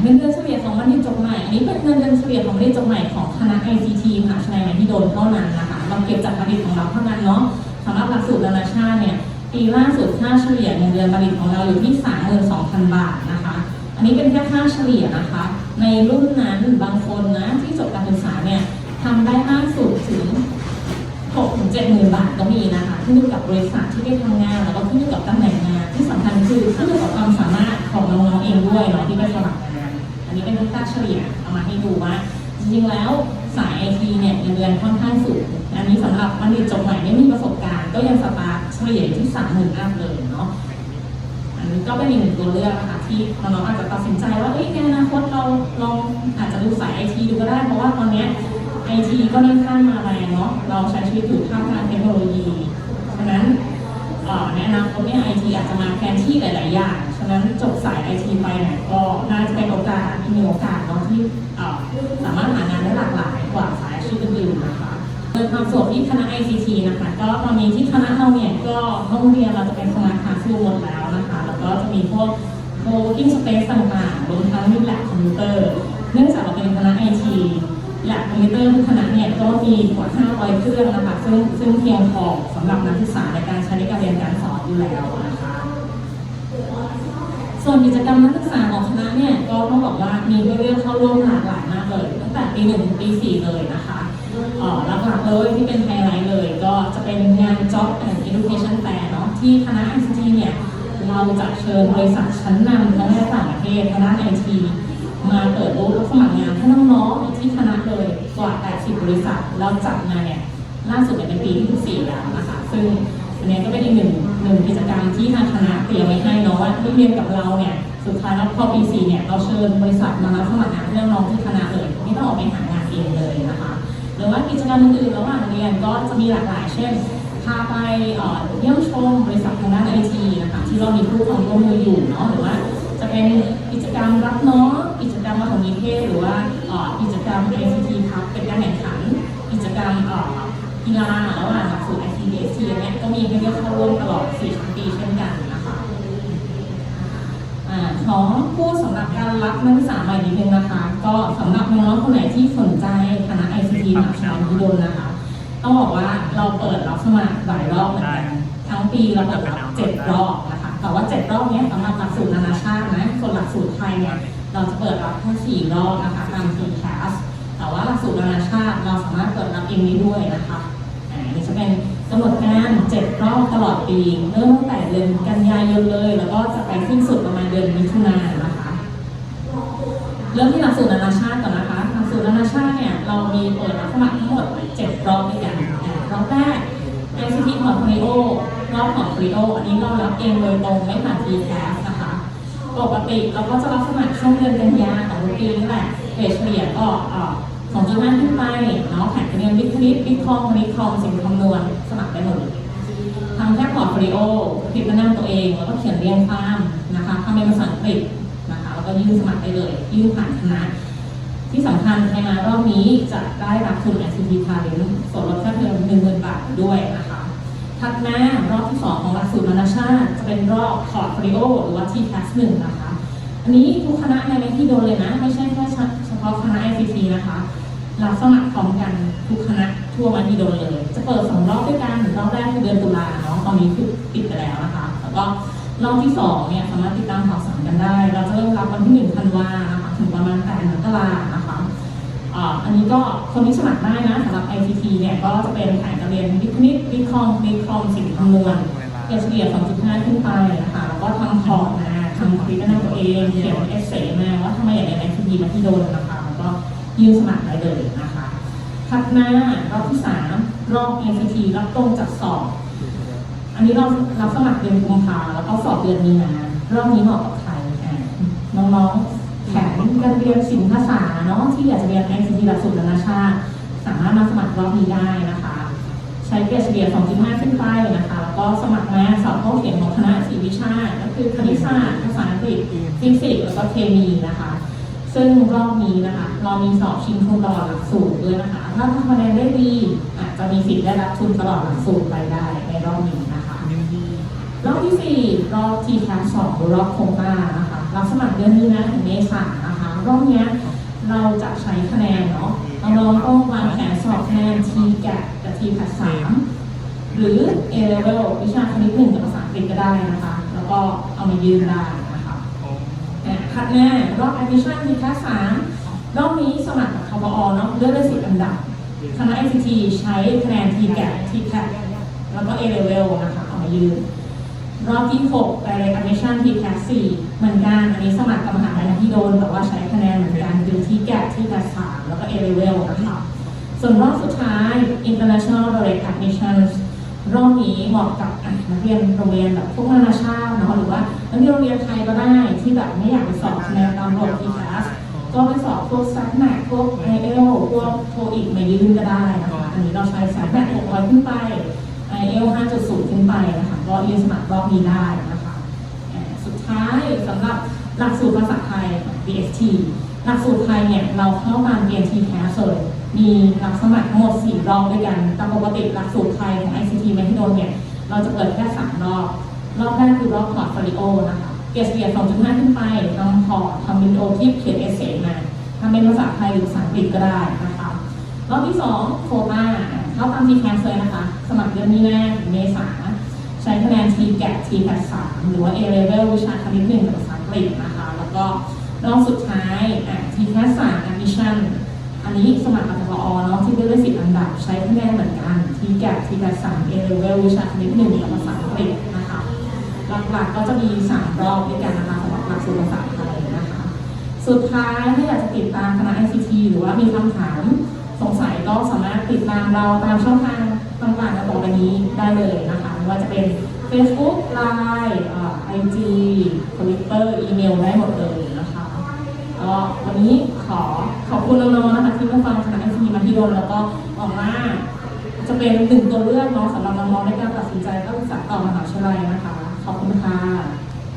เงินเดือนเฉลี่ยของบัณฑิตจบใหม่ อันนี้เป็นเงินเดือนเฉลี่ยของบัณฑิตจบใหม่ของคณะ ICT มหาวิทยาลัยมหิดลเท่านั้นนะคะ เราเก็บจากบัณฑิตของเราเท่านั้นเนาะสำหรับหลักสูตรนานาชาติเนี่ย ปีล่าสุดค่าเฉลี่ยเงินเดือนบัณฑิตของเราอยู่ที่ 32,000 บาทนะคะ อันนี้เป็นแค่ค่าเฉลี่ยนะคะ ในรุ่นนั้นบางคนนะที่จบการศึกษาเนี่ยทำได้มากสุดถึง6ถึง7หมื่นบาทก็มีนะคะขึ้นอยู่กับบริษัทที่ได้ทำงานแล้วก็ขึ้นอยู่กับตำ ด้วยเนาะที่ไปสมัครงานอันนี้เป็นค่าเฉลี่ยเอามาให้ดูว่าจริงๆแล้วสายไอทีเนี่ยเงินเดือนค่อนข้างสูง อันนี้สำหรับบัณฑิตจบใหม่ไม่มีประสบการณ์ ก็ยังสตาร์ทเฉลี่ยที่สามหมื่นอัพเลยเนาะอันนี้ก็เป็นอีกหนึ่งตัวเลือกนะคะที่น้องๆอาจจะตัดสินใจว่าเอ้ยในอนาคตเราลองอาจจะดูสายไอทีดูก็ได้เพราะว่าตอนเนี้ไอทีก็ค่อนข้างมาแรงเนาะเราใช้ชีวิตอยู่ท่ามกลางเทคโนโลยีฉะนั้นเอ่อในอนาคตเนี่ยไอทีอาจจะมาแทนที่หลาย ๆ อย่างะนั้นจบสายไอทีไปเนี่ยก็น่าจะเป็นโอกาสอีโอกาสเนาะที่สามารถหางานได้หลากหลายกว่าสายอาชีพอื่นๆนะคะโดยความสะดวกที่คณะ ICT นะคะ ก็ตอนนี้ที่คณะเราเนี่ยก็ห้องเรียนเราจะเป็นสมาร์ทคาสรูมหมดแล้วนะคะ แล้วก็จะมีพวก co-working space ต่างๆรวมทั้งมีแลบคอมพิวเตอร์ เนื่องจากเราเป็นคณะ IT แลบคอมพิวเตอร์ทุกคณะเนี่ยก็มีกว่า 500 เครื่องนะคะซึ่งซึ่งเพียงพอสำหรับนักศึกษาในการใช้ในการเรียนการสอนอยู่แล้วนะคะ ส่วนกิจกรรมนักศึกษาของคณะเนี่ยก็ต้องบอกว่ามีให้เลือกเข้าร่วมหลากหลายมากเลยตั้งแต่ปีหนึ่งถึงปีสี่เลยนะคะหลักๆเลยที่เป็นไฮไลท์เลย ก็จะเป็นงาน Job and Education Fair เนาะที่คณะ ICT เนี่ยเราจะเชิญบริษัทชั้นนำทั้งในและต่างประเทศทางด้านไอทีมาเปิดรูปรับสมัครงานให้น้องๆที่คณะเลยกว่า 80 บริษัท แล้วจัดงาเนี่ยล่าสุดเนี่ยเป็นปีที่14แล้วนะคะ ซึ่ง อันนี้ก็เป็นอีกหนึ่งหนึ่งกิจกรรมที่ทางคณะเตรียมไว้ให้เนาะว่าที่เรียนกับเราเนี่ยสุดท้ายแล้วพอปีสี่เนี่ยเราเชิญบริษัทมารับสมัครงานให้น้องที่คณะเลยไม่ต้องออกไปหางานเองเลยนะคะหรือว่ากิจกรรมอื่นๆระหว่างเรียนก็จะมีหลากหลาย เช่นพาไปเอ่อเยี่ยมชมบริษัททางด้านไอทีนะคะที่เรามีผู้ความร่วมมืออยู่เนาะหรือว่าจะเป็นกิจกรรมรับน้องกิจกรรมมาวิทยาลัยหรือว่ากิจกรรม ICT ครับเป็นการแข่งขัน กิจกรรมกีฬาระหว่างหลักสูตร ICT BSc เนี่ยก็มีให้เลือกเข้าร่วมตลอด40ปีเช่นกันนะคะอ่าขอพูดสำหรับการรับนักศึกษาใหม่นิดนึงนะคะ ก็สำหรับน้องๆคนไหนที่สนใจคณะ ICT มหาวิทยาลัยมหิดลนะคะต้องบอกว่าเราเปิดรับสมัครหลายรอบเหมือนกันทั้งปีเราเปิดรับเจ็ดรอบนะคะแต่ว่าเจ็ดรอบเนี้ยสำหรับหลักสูตรนานาชาตินะส่วนหลักสูตรไทยเนี่ยเราจะเปิดรับแค่สี่รอบนะคะตาม T class แต่ว่าหลักสูตรนานาชาติเราสามารถเปิดรับเองได้ด้วยนะคะอันนี้จะเป็น หนดการเจ็ดรอบตลอดปี เริ่มตั้งแต่เดือนกันยายนเลย แล้วก็จะไปสิ้นสุดประมาณเดือนมิถุนายนนะคะ เริ่มที่หลักสูตรนานาชาติก่อนนะคะ หลักสูตรนานาชาติเนี่ยเรามีเปิดรับสมัครทั้งหมด 7 รอบด้วยกันอ่ารอบแรก ICT Portfolio รอบของ Portfolio อันนี้เรารับเองโดยตรงไม่ผ่าน t c a s นะคะ ปกติเราก็จะรับสมัครช่วงเดือนกันยาของทุกปีนี่แหละเกรดเฉลี่ยก็เอ่อ2.5ขึ้นไปเนาะแข่งกันเรียนวิทย์คณิตวิทย์คอมคณิตคอมสิ่งคำนวณสมัครได้หมดเลย ทำแค่พอ ริโอพิมพ์หน้าตัวเอง แล้วก็เขียนเรียงความนะคะทำเป็นภาษาอังกฤษนะคะแล้วก็ยื่นสมัครได้เลย ยื่นผ่านคณะที่สำคัญใครมารอบนี้จะได้รับทุน ICT Talent ส่วนลดค่าเทอม10,000บาทด้วยนะคะถัดมารอบที่2ของหลักสูตรนานาชาติ จะเป็นรอบพอร์ตฟิโอหรือว่า t c a s 1นะคะ อันนี้ทุกคณะในที่โดนเลยนะ ไม่ใช่แค่เฉพาะคณะ ICT นะคะรับสมัครพร้อมกันทุกคณะ ทั่วมาที่โดนเลย จะเปิดสองรอบด้วยกันรอบแรกคือเดือนตุลาเนาะตอนนี้คือปิดไปแล้วนะคะแล้วก็รอบที่สองเนี่ยสามารถติดตามข่าวสารกันได้ เราจะเริ่มรับวันที่หนึ่งธันวานะคะถึงประมาณแปดมกรานะคะอันนี้ก็คนที่สมัครได้นะสำหรับ ICT เนี่ยก็จะเป็นฐานการเรียนวิทย์คณิตวิทย์คอมวิทย์คอมสิ่งคำนวณเกรเฉลี่ย2.5 ขึ้นไปนะคะแล้วก็ทำพอร์ตมาทำคลิปแนะนำตัวเองเขียนเอเซมาว่าทำไมอยากเรียน ICT มาที่โดนนะคะแล้วก็ยื่นสมัครได้เลยนะคะ ถัดมารอบที่สามรอบ ACT รับตรงจากสอบ อันนี้เรารับสมัครเดือนกุมภาแล้วก็สอบเดือนมีนารอบนี้เหมาะกับใครน้องๆแผนการเรียนศิลปภาษาเนาะที่อยากจะเรียน ICT หลักสูตรนานาชาติ สามารถมาสมัครรอบนี้ได้นะคะ ใช้เกรดเฉลี่ย2.5ขึ้นไปนะคะแล้วก็สมัครมาสอบข้อเขียนของคณะสีวิชา ก็คือคณิตศาสตร์ภาษาอังกฤษฟิสิกส์แล้วก็เคมีนะคะ ซึ่งรอบนี้นะคะเรามีสอบชิงทุนตลอดหลักสูตรด้วยนะคะ ถ้าทำคะแนนได้ดีอาจจะมีสิทธิ์ได้รับทุนตลอดหลักสูตรไปได้ในรอบนี้นะคะรอบที่สี่รอบทีแคสสองหรือรอบโคต้านะคะรับสมัครเดือนนี้นะถึงเมษายนนะคะรอบเนี้ยเราจะใช้คะแนนเนาะน้องๆต้องวางแผนสอบคะแนน T GAT กับ T p a s 3หรือ A level วิชาคณิตหนึ่งกับภาษาอังกฤษก็ได้นะคะ แล้วก็เอามายืนได้ นะคะอะถัดมารอบ admission ทีแค่สามรอบนี้สมัครกับคบอเนาะเลือกได้สิบอันดับคณะ ICT ใช้คะแนน TGAT TCAT แล้วก็ A level นะคะเอามายืน รอบที่6 direct admission TCAT 4เหมือนกัน อันนี้สมัครกับมหาลัยที่โดน แต่ว่าใช้คะแนนเหมือนกันคือ TGAT TCAT 3แล้วก็ A level นะคะส่วนรอบสุดท้าย international direct admissions รอบนี้เหมาะกับนักเรียนโรงเรียนแบบพวกนานาชาติเนาะหรือว่านักเรียนโรงเรียนไทยก็ได้ที่แบบไม่อยากไปสอบคะแนนตามระบบ TCAS ก็ไปสอบพวก s a t m a t พวก IEL พวกโทอีกมายื่นก็ได้นะคะอันนี้เราใช้ s a t m a t 600ขึ้นไป IEL 5.0ขึ้นไปนะคะก็ยื่นสมัครรอบนี้ได้นะคะสุดท้ายสำหรับหลักสูตรภาษาไทย BST หลักสูตรไทยเนี่ยเราเข้ามาเรียน TCAS เลย มีรับสมัครทั้งหมด 4 รอบด้วยกันตามปกติหลักสูตรไทยของ ICT มหิดลเนี่ย เราจะเปิดแค่ 3 รอบ รอบแรกคือรอบพอร์ตโฟลิโอนะคะ เกรดเฉลี่ย2.5 ขึ้นไปทำพอร์ตทำวิดีโอที่เขียนเอเซมาทำเป็นภาษาไทยหรือภาษาอังกฤษก็ได้นะคะ รอบที่ 2โควต้าเข้าตาม TCAS เลยนะคะ สมัครเดือนมีนาถึงเมษาใช้คะแนน T GAT T PAT 3หรือว่า A level วิชาคณิตหนึ่งภาษาอังกฤษนะคะ แล้วก็รอบสุดท้ายอะ T PAT 3 admission อันนี้สมัครกับปอเนาะที่เลือกได้สิบอันดับใช้คะแนนเหมือนกัน T GAT T PAT 3 A level วิชาคณิตหนึ่งกับภาษาอังกฤษนะคะหลักๆก็จะมี3รอบด้วยกันนะคะสำหรับหลักสูตรภาษาไทยนะคะ สุดท้ายถ้าอยากจะติดตามคณะ ICT หรือว่ามีคำถามสงสัยก็สามารถติดตามเราตามช่องทางต่างๆในต่อไปนี้ได้เลยนะคะไม่ว่าจะเป็น Facebook Line เอ่อ IG Twitter อีเมลได้หมดเลยนะคะ ก็วันนี้ขอขอบคุณน้องๆนะคะที่มาฟังคณะ ICT มาที่โดนแล้วก็หวังว่าจะเป็นหนึ่งตัวเลือกเนาะสำหรับน้องๆในการตัดสินใจเข้าศึกษาต่อมหาวิทยาลัยนะคะ ขอบคุณค่ะ